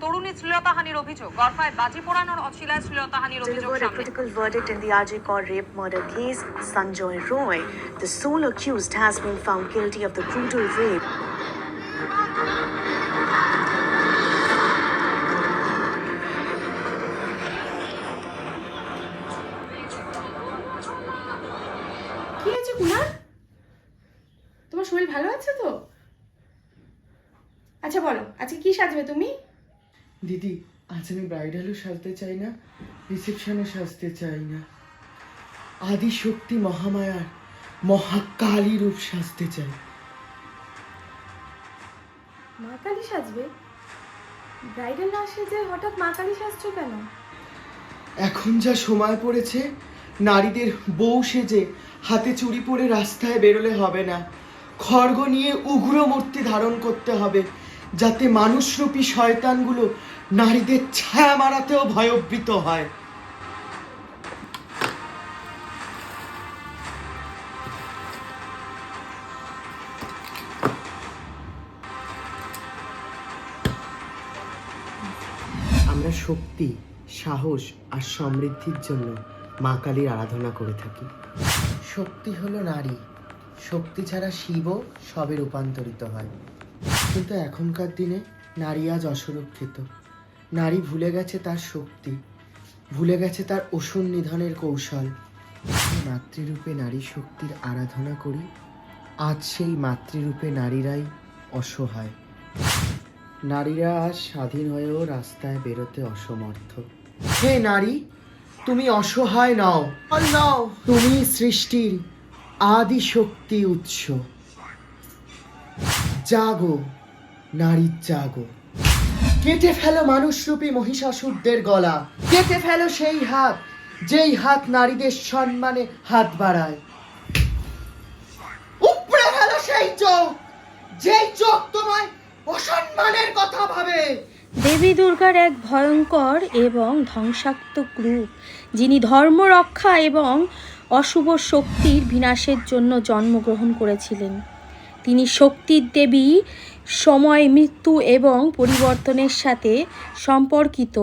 তরুণী শ্লীলতাহানির অভিযোগ গরফায় বাজি পোড়ানোর অছিলায় শ্লীলতাহানির অভিযোগ delivered a critical verdict in the RJ Kaur rape murder case. Sanjoy Roy, the sole accused, has been found guilty of the brutal rape. কি হয়েছে কুমার তোমার শরীর ভালো আছে তো আচ্ছা বলো আজকে কি সাজবে তুমি দিদি আজ আমি ব্রাইডালও সাজতে চাই না রিসেপশনও সাজতে চাই না। আদি শক্তি মহামায়ার মহাকালী রূপ সাজতে চাই। মা কালী সাজবে? ব্রাইডাল না সেজে হঠাৎ মা কালী সাজছো কেন? এখন যা সময় পড়েছে নারীদের বউ সেজে হাতে চুরি পরে রাস্তায় বেরোলে হবে না। খড়গ নিয়ে উগ্র মূর্তি ধারণ করতে হবে যাতে মানুষরূপী শয়তানগুলো নারীদের ছায়া মারাতেও ভয়ভীত হয়। আমরা শক্তি, সাহস আর সমৃদ্ধির জন্য মা কালীর আরাধনা করে থাকি। শক্তি হলো নারী। শক্তি ছাড়া শিবও সবে রূপান্তরিত হয়। কিন্তু এখনকার দিনে নারী আজ অসুরক্ষিত। নারী ভুলে গেছে তার শক্তি ভুলে গেছে তার ওষুধ নিধনের কৌশল। মাতৃরূপে নারী শক্তির আরাধনা করি আজ সেই মাতৃরূপে নারীরাই অসহায়। নারীরা আজ স্বাধীন হয়েও রাস্তায় বেরোতে অসমর্থ। হে নারী তুমি অসহায় নও। নাও। তুমি সৃষ্টির আদি শক্তি উৎস। জাগো। নারীর জাগো কেটে ফেলো মানুষরূপী মহিষাসুরদের গলা। কেটে ফেলো সেই হাত, যেই হাত নারীদের সম্মানে হাত বাড়ায়। ফেলো সেই চোখ, যেই চোখ তোমায় অসম্মানের কথা ভাবে। দেবী দুর্গার এক ভয়ঙ্কর এবং ধ্বংসাত্মক রূপ, যিনি ধর্ম রক্ষা এবং অশুভ শক্তির বিনাশের জন্য জন্মগ্রহণ করেছিলেন। তিনি শক্তির দেবী সময় মৃত্যু এবং পরিবর্তনের সাথে সম্পর্কিত।